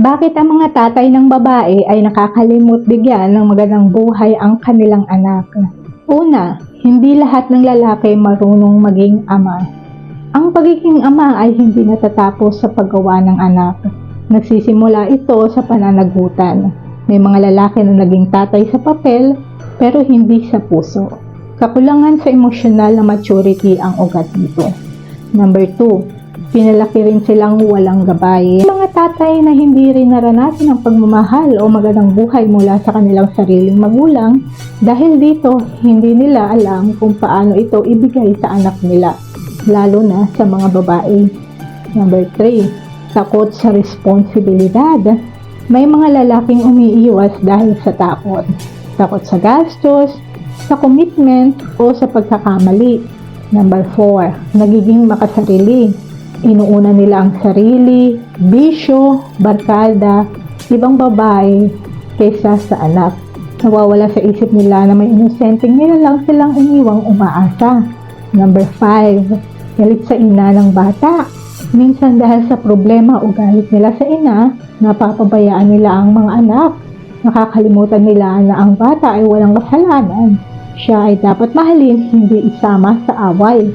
Bakit ang mga tatay ng babae ay nakakalimot bigyan ng magandang buhay ang kanilang anak? Una, hindi lahat ng lalaki marunong maging ama. Ang pagiging ama ay hindi natatapos sa paggawa ng anak. Nagsisimula ito sa pananagutan. May mga lalaki na naging tatay sa papel pero hindi sa puso. Kakulangan sa emosyonal na maturity ang ugat nito. Number 2, pinalaki rin silang walang gabay. Mga tatay na hindi rin naranasan ang pagmamahal o magandang buhay mula sa kanilang sariling magulang dahil dito hindi nila alam kung paano ito ibigay sa anak nila, lalo na sa mga babae. Number 3, takot sa responsibilidad. May mga lalaking umiiwas dahil sa takot. Takot sa gastos, sa commitment o sa pagkakamali. Number 4, nagiging makasarili. Inuuna nila ang sarili, bisyo, barkada, ibang babae kaysa sa anak. Nawawala sa isip nila na may inosenteng nila lang silang iniwang umaasa. Number 5, galit sa ina ng bata. Minsan dahil sa problema o galit nila sa ina, napapabayaan nila ang mga anak. Nakakalimutan nila na ang bata ay walang kasalanan. Siya ay dapat mahalin, hindi isama sa away.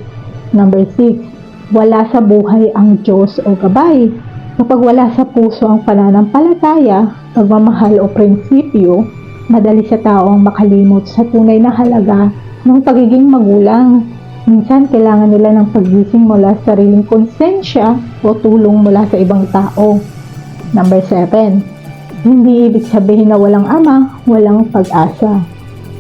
Number 6. Wala sa buhay ang Diyos o gabay. Kapag wala sa puso ang pananampalataya, pagmamahal o prinsipyo, madali sa tao ang makalimot sa tunay na halaga ng pagiging magulang. Minsan kailangan nila ng pagising mula sa sariling konsensya o tulong mula sa ibang tao. Number 7. Hindi ibig sabihin na walang ama, walang pag-asa.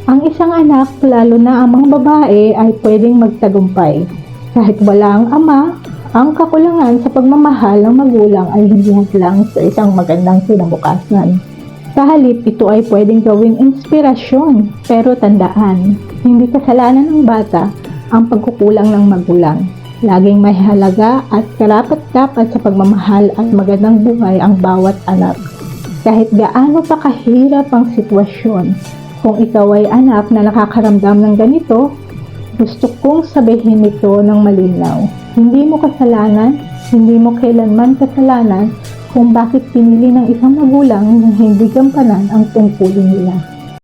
Ang isang anak, lalo na ang mga babae, ay pwedeng magtagumpay. Kahit wala ang ama, ang kakulangan sa pagmamahal ng magulang ay hindi lang sa isang magandang kinabukasan. Sa halip, ito ay pwedeng gawing inspirasyon, pero tandaan, hindi kasalanan ng bata ang pagkukulang ng magulang. Laging may halaga at karapat-dapat sa pagmamahal at magandang buhay ang bawat anak. Kahit gaano pa kahirap ang sitwasyon, kung ikaw ay anak na nakakaramdam ng ganito, gusto kong sabihin ito ng malinaw. Hindi mo kasalanan, hindi mo kailanman kasalanan kung bakit pinili ng isang magulang na hindi gampanan ang tungkulin nila.